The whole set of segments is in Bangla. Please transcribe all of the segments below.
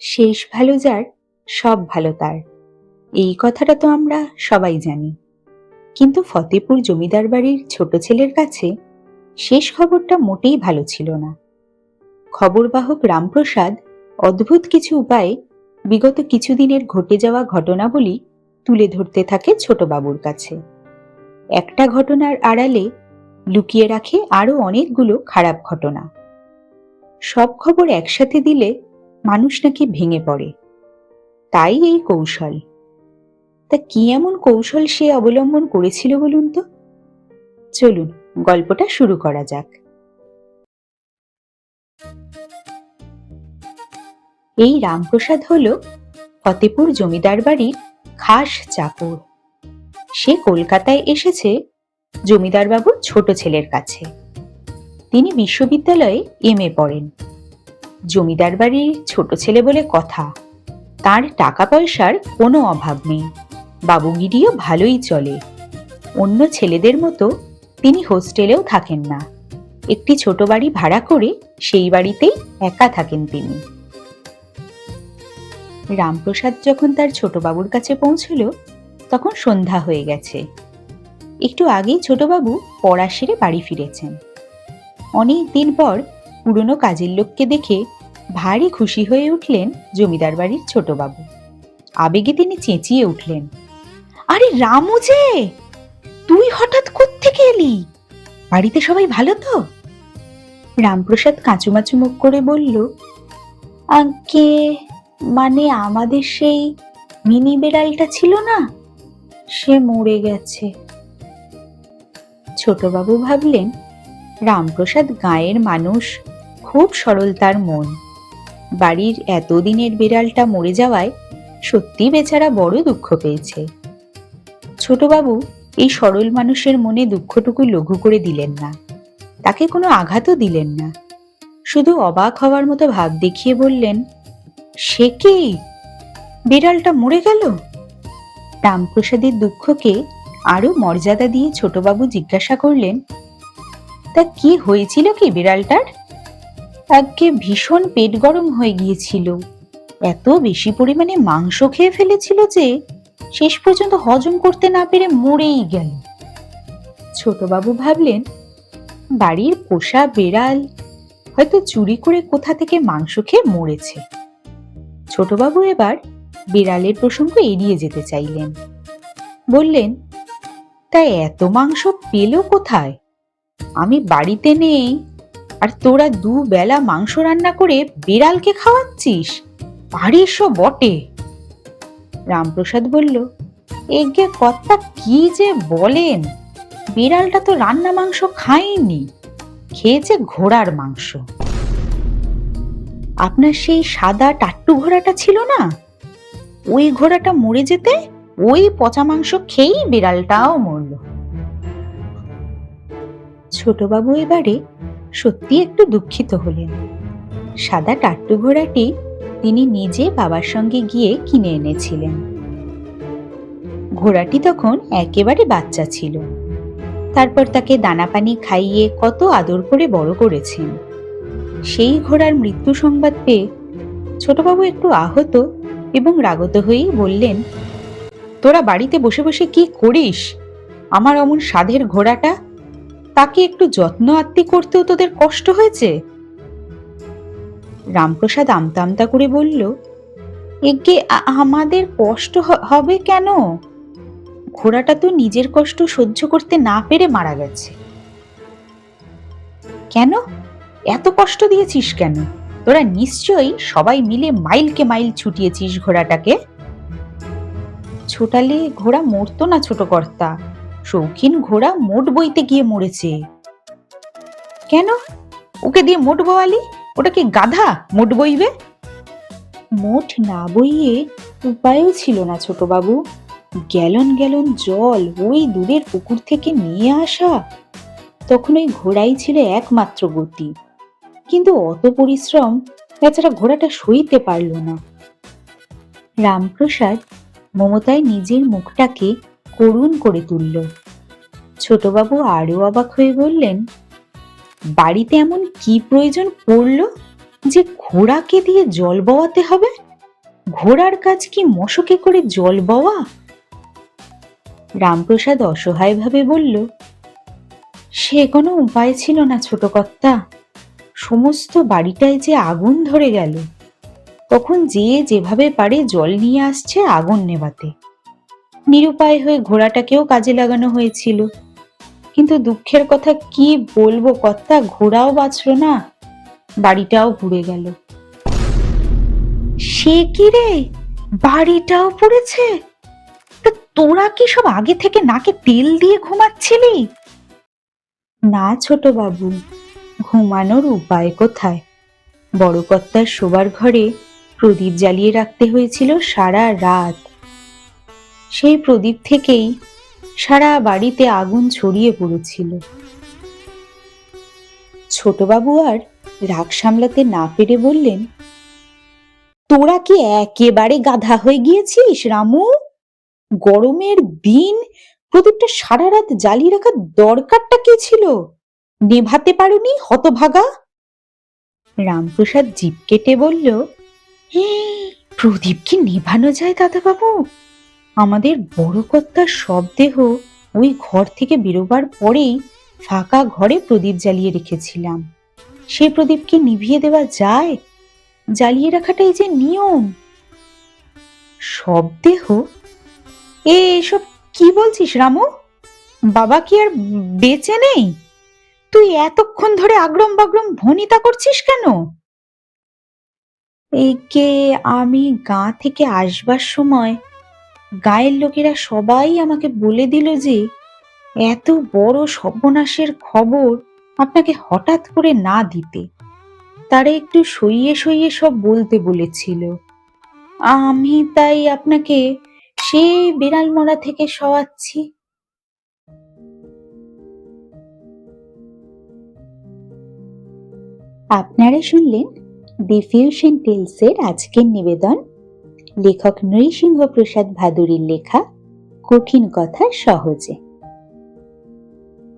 শেষ ভালো যার, সব ভালো তার। এই কথাটা তো আমরা সবাই জানি। কিন্তু ফতেপুর জমিদার বাড়ির ছোট ছেলের কাছে শেষ খবরটা মোটেই ভালো ছিল না। খবরবাহক রামপ্রসাদ অদ্ভুত কিছু উপায়ে বিগত কিছুদিনের ঘটে যাওয়া ঘটনাবলী তুলে ধরতে থাকে ছোটবাবুর কাছে। একটা ঘটনার আড়ালে লুকিয়ে রাখে আরও অনেকগুলো খারাপ ঘটনা। সব খবর একসাথে দিলে মানুষ নাকি ভেঙে পড়ে। তাই এই কৌশল। তা কি এমন কৌশল সে অবলম্বন করেছিল বলুন তো? চলুন, গল্পটা শুরু করা যাক। এই রামপ্রসাদ হল ফতেপুর জমিদার বাড়ির খাস চাকর সে কলকাতায় এসেছে জমিদার বাবুর ছোট ছেলের কাছে। তিনি বিশ্ববিদ্যালয়ে এম এ পড়েন। জমিদার বাড়ির ছোট ছেলে বলে কথা। তার টাকা পয়সার কোনো অভাব নেই। বাবুগিরিও ভালোই চলে। অন্য ছেলেদের মতো তিনি হোস্টেলেও থাকেন না। একটি ছোট বাড়ি ভাড়া করে সেই বাড়িতেই একা থাকেন তিনি। রামপ্রসাদ যখন তার ছোট বাবুর কাছে পৌঁছল, তখন সন্ধ্যা হয়ে গেছে। একটু আগেই ছোটবাবু পড়া সেরে বাড়ি ফিরেছেন। অনেক দিন পর পুরনো কাজের লোককে দেখে ভারী খুশি হয়ে উঠলেন জমিদার বাড়ির ছোটবাবু। আবেগে তিনি চেঁচিয়ে উঠলেন, আরে রামু যে, তুই হঠাৎ কোত্থেকে এলি? বাড়িতে সবাই ভালো তো? রামপ্রসাদ কাঁচুমাচু মুখ করে বলল আগে মানে আমাদের সেই মিনি বেড়ালটা ছিল না? সে মরে গেছে। ছোটবাবু ভাবলেন, রামপ্রসাদ গায়ের মানুষ খুব সরল তার মন। বাড়ির এতদিনের বিড়ালটা মরে যাওয়ায় সত্যি বেচারা বড় দুঃখ পেয়েছে। ছোটবাবু এই সরল মানুষের মনে দুঃখটুকু লঘু করে দিলেন না। তাকে কোনো আঘাতও দিলেন না। শুধু অবাক হওয়ার মতো ভাব দেখিয়ে বললেন, সে কি? বিড়ালটা মরে গেল? রামপ্রসাদের দুঃখকে আরও মর্যাদা দিয়ে ছোটবাবু জিজ্ঞাসা করলেন, তা কি হয়েছিল কি বিড়ালটার? আজকে ভীষণ পেট গরম হয়ে গিয়েছিল। এত বেশি পরিমাণে মাংস খেয়ে ফেলেছিল যে শেষ পর্যন্ত হজম করতে না পেরে মরেই গেল। ছোটবাবু ভাবলেন, বাড়ির পোষা বেড়াল হয়তো চুরি করে কোথা থেকে মাংস খেয়ে মরেছে। ছোটবাবু এবার বিড়ালের প্রসঙ্গ এড়িয়ে যেতে চাইলেন। বললেন তাই এত মাংস পেল কোথায়? আমি বাড়িতে নেই আর তোরা দু বেলা মাংস রান্না করে বিড়ালকে খাওয়াচ্ছিস? পারিস বটে। রামপ্রসাদ বলল, এগে কর্তা কি যে বলেন? বিড়ালটা তো রান্না মাংস খায়নি, খেয়েছে ঘোড়ার মাংস। আপনার সেই সাদা টাট্টু ঘোড়াটা ছিল না? ওই ঘোড়াটা মরে যেতে ওই পচা মাংস খেয়েই বিড়ালটাও মরল। ছোটবাবু এবারে সত্যি একটু দুঃখিত হলেন। সাদা টাট্টু ঘোড়াটি তিনি নিজে বাবার সঙ্গে গিয়ে কিনে এনেছিলেন। ঘোড়াটি তখন একেবারে বাচ্চা ছিল। তারপর তাকে দানা পানি খাইয়ে কত আদর করে বড় করেছেন। সেই ঘোড়ার মৃত্যু সংবাদ পেয়ে ছোটবাবু একটু আহত এবং রাগত হয়েই বললেন, তোরা বাড়িতে বসে বসে কি করিস? আমার অমন সাধের ঘোড়াটা তাকে একটু যত্ন আত্মি করতেও তোদের কষ্ট হয়েছে? রামপ্রসাদ আমতা আমতা করে বলল, একে আমাদের কষ্ট হবে কেন? ঘোড়াটা তো নিজের কষ্ট সহ্য করতে না পেরে মারা গেছে। কেন? এত কষ্ট দিয়েছিস কেন? তোরা নিশ্চয়ই সবাই মিলে মাইলকে মাইল ছুটিয়েছিস ঘোড়াটাকে। ছোটালে ঘোড়া মরতো না ছোট কর্তা শৌখিন ঘোড়া মোট বইতে গিয়ে মরেছে। কেন? ওকে দিয়ে মোট বওয়ালি? ওটা কি গাধা মোট বইবে? মোট না বইয়ে উপায়ও ছিল না ছোটবাবু। গ্যালন গ্যালন জল ওই দূরের পুকুর থেকে নিয়ে আসা। তখন ওই ঘোড়াই ছিল একমাত্র গতি। কিন্তু অত পরিশ্রম বেচারা ঘোড়াটা সইতে পারল না। রামপ্রসাদ মমতায় নিজের মুখটাকে করুণ করে তুলল। ছোটবাবু আরও অবাক হয়ে বললেন, বাড়িতে এমন কি প্রয়োজন পড়ল যে ঘোড়াকে দিয়ে জল বওয়াতে হবে? ঘোড়ার কাজ কি মশকে করে জল বওয়া? রামপ্রসাদ অসহায়ভাবে বলল, সে কোনো উপায় ছিল না ছোট কর্তা সমস্ত বাড়িটায় যে আগুন ধরে গেল। তখন যে যেভাবে পারে জল নিয়ে আসছে আগুন নেভাতে। নিরুপায় হয়ে ঘোড়াটাকেও কাজে লাগানো হয়েছিল। কিন্তু দুঃখের কথা কি বলব, কর্তা ঘোড়াও বাঁচল না, বাড়িটাও ঘুরে গেল। সে কি রে? বাড়িটাও পড়েছে? তা তোরা কি সব আগে থেকে নাকে তেল দিয়ে ঘুমাচ্ছিলি? না ছোট বাবু ঘুমানোর উপায় কোথায়? বড় কর্তার শোবার ঘরে প্রদীপ জ্বালিয়ে রাখতে হয়েছিল সারা রাত। সেই প্রদীপ থেকেই সারা বাড়িতে আগুন ছড়িয়ে পড়েছিল। ছোটবাবু আর রাগ সামলাতে না পেরে বললেন তোরা কি একেবারে গাধা হয়ে গিয়েছিস রামু? গরমের দিন প্রদীপটা সারা রাত জ্বালিয়ে রাখার দরকারটা কি ছিল? নেভাতে পারোনি হতভাগা? রামপ্রসাদ জিপ কেটে বলল "এই, প্রদীপ কি নেভানো যায় দাদাবাবু? আমাদের বড় কর্তার সব দেহ ওই ঘর থেকে বেরোবার পরেই ফাঁকা ঘরে প্রদীপ জ্বালিয়ে রেখেছিলাম। সেই প্রদীপ কি নিভিয়ে দেওয়া যায়? জ্বালিয়ে রাখাটাই যে নিয়ম? সব দেহ? এ, এসব কি বলছিস রামু? বাবা কি আর বেঁচে নেই? তুই এতক্ষণ ধরে আগ্রম বাগ্রম ভনিতা করছিস কেন? একে আমি গা থেকে আসবার সময় গায়ের লোকেরা সবাই আমাকে বলে দিল যে, এত বড় সর্বনাশের খবর আপনাকে হঠাৎ করে না দিতে। তারা একটু সইয়ে সইয়ে সব বলতে বলেছিল। আমি তাই আপনাকে সেই বিড়াল মরা থেকে সওয়াচ্ছি আপনারা শুনলেন ডিফিউশন টেলসের আজকের নিবেদন। লেখক নৃসিংহ প্রসাদ ভাদুরীর লেখা কঠিন কথা সহজে।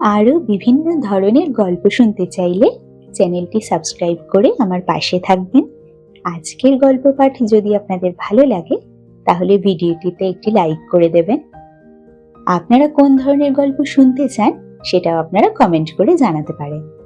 আরও বিভিন্ন ধরনের গল্প শুনতে চাইলে চ্যানেলটি সাবস্ক্রাইব করে আমার পাশে থাকবেন। আজকের গল্প পাঠ যদি আপনাদের ভালো লাগে, তাহলে ভিডিওটিতে একটি লাইক করে দেবেন। আপনারা কোন ধরনের গল্প শুনতে চান, সেটাও আপনারা কমেন্ট করে জানাতে পারেন।